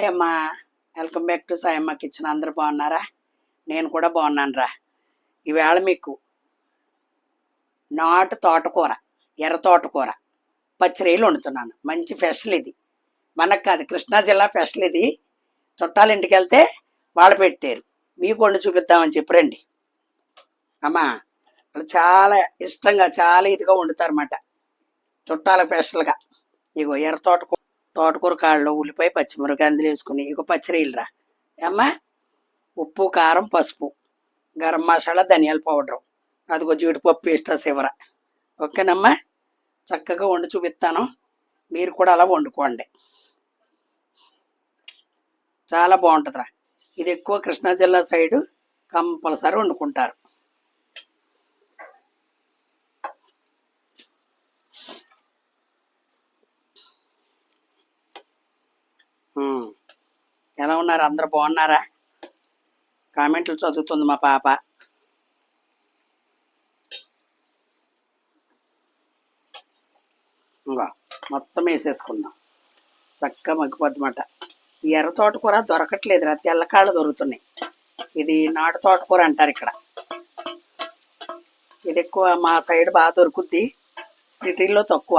Hi అమ్మా welcome back to Sayamma kitchen అందరు బాగున్నారా? నేను కూడా బాగున్నాను రా ఈవేళ మీకు నాటు తోటకూర ఎర్ర తోటకూర పచ్చిరేలు వండుతున్నాను. మంచి స్పెషల్ ఇది. మనకు కాదు కృష్ణా జిల్లా స్పెషల్ ఇది. చుట్టాల ఇంటికి వెళ్తే వాళ్ళు పెట్టారు. మీకు వండి చూపిద్దామని చెప్పి రండి. అమ్మా వాళ్ళు చాలా ఇష్టంగా చాలా ఇదిగా వండుతారన్నమాట. చుట్టాల స్పెషల్గా. ఇగో ఎర్ర తోటకూర. తోటకూర కాళ్ళు ఉల్లిపాయ పచ్చిమిరపకాయ అందులో వేసుకుని ఇక పచ్చిరీలు రా అమ్మా ఉప్పు కారం పసుపు గరం మసాలా ధనియాల పౌడరు. అదిగో జీడిపప్పు పేస్ట్ శివర ఓకేనమ్మా? చక్కగా వండి చూపిస్తాను. మీరు కూడా అలా వండుకోండి. చాలా బాగుంటుందిరా. ఇది ఎక్కువ కృష్ణా జిల్లా సైడు కంపల్సరీ వండుకుంటారు. ఎలా ఉన్నారు? అందరు బాగున్నారా? కామెంట్లు చదువుతుంది మా పాప. ఇంకా మొత్తం వేసేసుకుందాం. చక్కగా మగ్గిపోద్దమాట ఈ ఎర్ర తోటకూర దొరకట్లేదురా తెల్లకాళ్ళు దొరుకుతున్నాయి. ఇది నాటు తోటకూర అంటారు ఇక్కడ. ఇది ఎక్కువ మా సైడ్ బాగా దొరుకుద్ది. సిటీలో తక్కువ.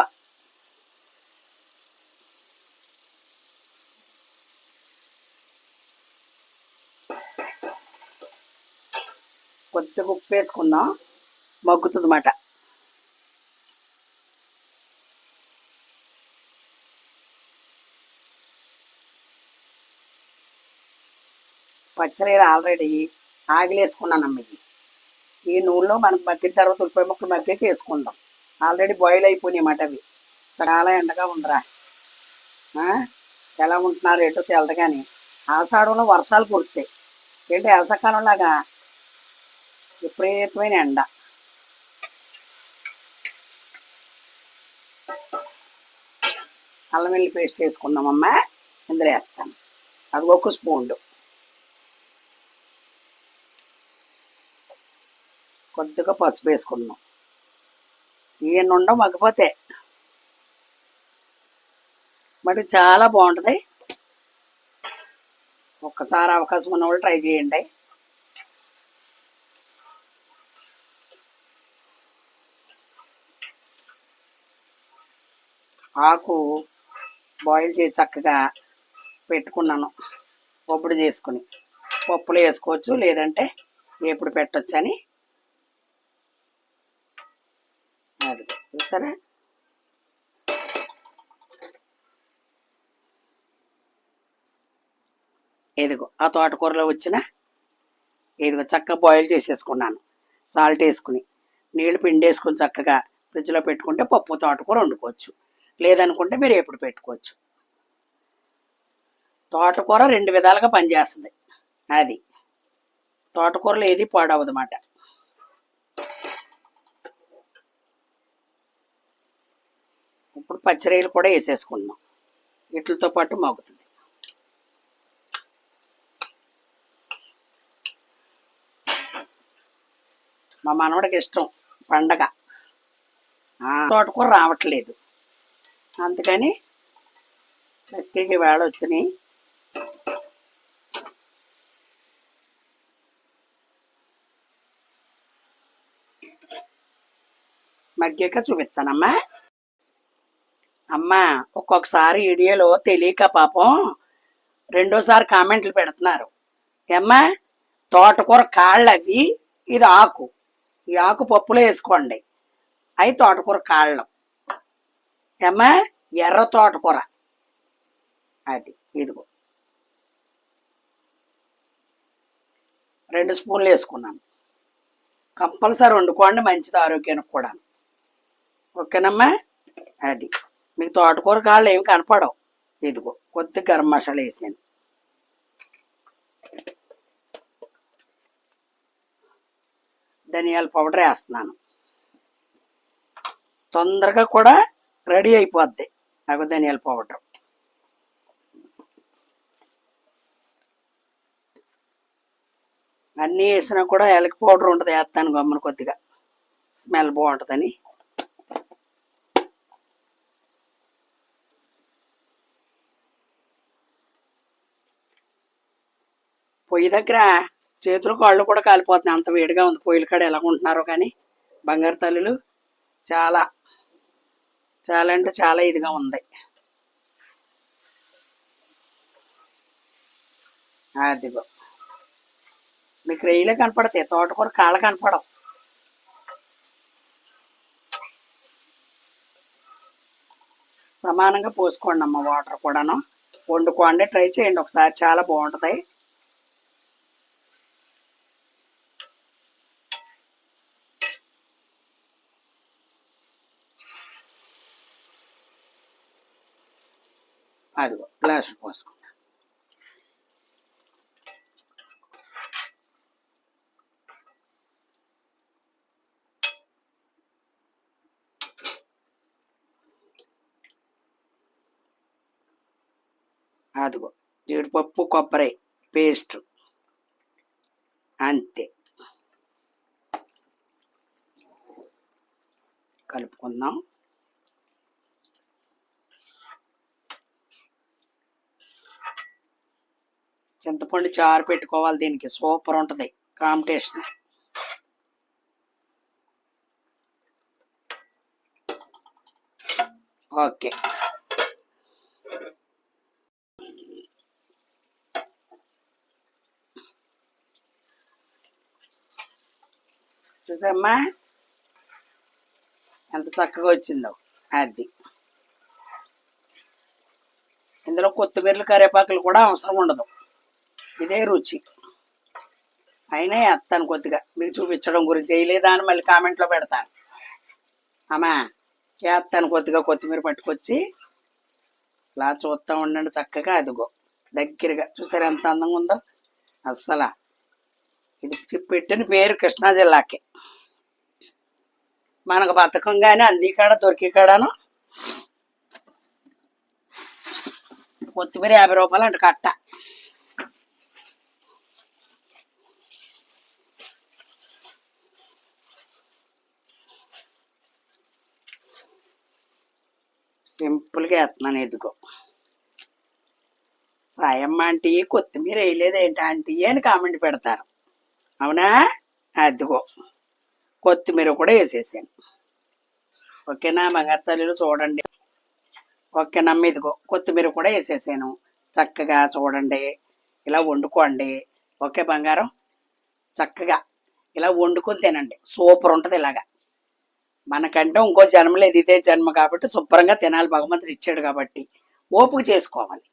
కొద్దిగా ఉప్పు వేసుకుందాం మగ్గుతుంది అన్నమాట పచ్చనీరు ఆల్రెడీ ఆగిలేసుకున్నానమ్మ ఇది. ఈ నూనెలో మనకు మగ్గిన తర్వాత ఉల్లిపాయ ముక్కలు మగ్గాక వేసుకుందాం. ఆల్రెడీ బాయిల్ అయిపోయినాయి అన్నమాట అవి. చాలా ఎండగా ఉండరా ఎలా ఉంటున్నారు ఏంటో తెలదు కానీ ఆషాఢంలో వర్షాలు కురుస్తాయి. ఏంటి వేసకాలంలాగా విపరీతమైన ఎండ. అల్లం వెల్లి పేస్ట్ వేసుకుందామమ్మా. ఇందులో వేస్తాను. అది ఒక స్పూన్లు. కొద్దిగా పసుపు వేసుకుందాం. ఈయన ఉండం మగ్గిపోతే. మరి చాలా బాగుంటుంది. ఒక్కసారి అవకాశం ఉన్న వాళ్ళు ట్రై చేయండి. ఆకు బాయిల్ చేసి చక్కగా పెట్టుకున్నాను. పొప్పుడు చేసుకుని. పప్పులు వేసుకోవచ్చు లేదంటే ఎప్పుడు పెట్టచ్చు అని. అది చూసారా? ఇదిగో ఆ తోటకూరలో వచ్చిన ఇదిగో చక్కగా బాయిల్ చేసేసుకున్నాను. సాల్ట్ వేసుకుని. నీళ్ళు పిండేసుకుని చక్కగా ఫ్రిడ్జ్లో పెట్టుకుంటే పప్పు తోటకూర వండుకోవచ్చు. లేదనుకుంటే మీరు ఎప్పుడు పెట్టుకోవచ్చు. తోటకూర రెండు విధాలుగా పనిచేస్తుంది. అది. తోటకూరలో ఏది పాడవదన్నమాట. ఇప్పుడు పచ్చిరొయ్యలు కూడా వేసేసుకుందాం వీటితో పాటు మోగుతుంది మా మనవడికి ఇష్టం పండగ. ఆ, తోటకూర రావట్లేదు. అందుకని లక్కీకి వేళ వచ్చినాయి మగ్గాక చూపిస్తానమ్మా. అమ్మా ఒక్కొక్కసారి వీడియోలో తెలియక పాపం రెండోసారి కామెంట్లు పెడుతున్నారు. ఏమ్మా తోటకూర కాళ్ళు అవి ఇది ఆకు. ఈ ఆకు పప్పులో వేసుకోండి. అవి తోటకూర కాళ్ళం. ఏమ్మా? ఎర్ర తోటకూర అది ఇదిగో. రెండు స్పూన్లు వేసుకున్నాను. కంపల్సరీ వండుకోండి మంచిది ఆరోగ్యానికి కూడా ఓకేనమ్మా? అది. మీకు తోటకూర కాళ్ళు ఏమి కనపడవు. ఇదిగో కొద్ది గరం మసాలా వేసాను. ధనియాల పౌడర్ వేస్తున్నాను. తొందరగా కూడా రెడీ అయిపోద్ది. నాకు ధనియాల పౌడర్ అన్నీ వేసినా కూడా ఎలక పౌడర్ ఉంటుంది వేస్తాను గమ్మున కొద్దిగా. స్మెల్ బాగుంటుందని. పొయ్యి దగ్గర చేతులు కాళ్ళు కూడా కాలిపోతున్నాయి. అంత వేడిగా ఉంది. పొయ్యిల కాడ ఎలా ఉంటున్నారో కానీ బంగారు తల్లులు చాలా చాలా అంటే చాలా ఇదిగా ఉంది. అదిగో. మీకు రేయిలే కనపడతాయి తోటకూర కాళ్ళ కనపడవు. సమానంగా పోసుకోండి అమ్మ వాటర్ కూడాను. వండుకోండి ట్రై చేయండి ఒకసారి చాలా బాగుంటుంది. అదిగో గ్లాసు పోసుకుంటా అదిగో జీడిపప్పు కొబ్బరి పేస్ట్ అంతే కలుపుకుందాం చింతపండు చారు పెట్టుకోవాలి దీనికి. సూపర్ ఉంటుంది. Competition okay. చూసమ్మా ఎంత చక్కగా వచ్చిందో అది. ఇందులో కొత్తిమీరలు కరివేపాకులు కూడా అవసరం ఉండదు. ఇదే రుచి. అయినా వేస్తాను కొద్దిగా మీకు చూపించడం గురించి వేయలేదా అని మళ్ళీ కామెంట్లో పెడతాను. అమ్మా వేస్తాను కొద్దిగా కొత్తిమీర పట్టుకొచ్చి ఇలా చూస్తూ ఉండండి చక్కగా అదిగో దగ్గరగా. చూసారు ఎంత అందంగా ఉందో? అస్సలా. ఇది పెట్టిన పేరు కృష్ణా జిల్లాకి. మనకు బతకం కానీ అంది కాడ దొరికి కాడను. కొత్తిమీర యాభై రూపాయలు అంటే కట్ట. సింపుల్గా వేస్తున్నాను ఎదుగో సాయమ్మ ఆంటీ కొత్తిమీర వేయలేదు ఏంటి ఆంటీ అని కామెంట్ పెడతారు. అవునా? అదిగో. కొత్తిమీర కూడా వేసేసాను. ఓకేనా? బంగారు తల్లిలో చూడండి ఓకేనమ్మ ఇదిగో. కొత్తిమీర కూడా వేసేసాను. చక్కగా చూడండి. ఇలా వండుకోండి. ఓకే బంగారం? చక్కగా. ఇలా వండుకొని తినండి. సూపర్ ఉంటుంది ఇలాగా. మనకంటే ఇంకో జన్మ లేదు ఇదే జన్మ కాబట్టి శుభ్రంగా తినాలి భగవంతుడు ఇచ్చాడు కాబట్టి. ఓపిక చేసుకోవాలి.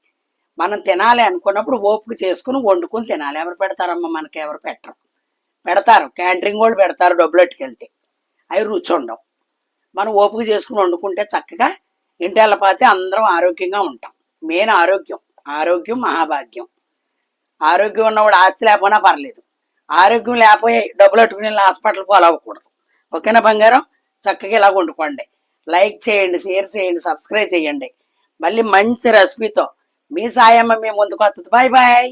మనం తినాలి అనుకున్నప్పుడు ఓపిక చేసుకుని వండుకొని తినాలి. ఎవరు పెడతారమ్మా? మనకి ఎవరు పెట్టరు. పెడతారు. క్యాంటరింగ్ వాళ్ళు పెడతారు డబ్బులు ఎట్టుకెళ్తే అవి రుచి ఉండవు. మనం ఓపిక చేసుకుని వండుకుంటే చక్కగా ఇంటి వెళ్ళపోతే అందరం ఆరోగ్యంగా ఉంటాం. మెయిన్ ఆరోగ్యం. ఆరోగ్యం మహాభాగ్యం. ఆరోగ్యం ఉన్నవాడు ఆస్తి లేకపోయినా పర్లేదు. ఆరోగ్యం లేకపోయి డబ్బులు పెట్టుకుని హాస్పిటల్ పోలవ్వకూడదు ఓకేనా బంగారం? చక్కగా ఇలా వండుకోండి. లైక్ చేయండి షేర్ చేయండి సబ్స్క్రైబ్ చేయండి. మళ్ళీ మంచి రెసిపీతో మీ సాయమ్మ మీ ముందుకు వస్తుంది. Bye bye.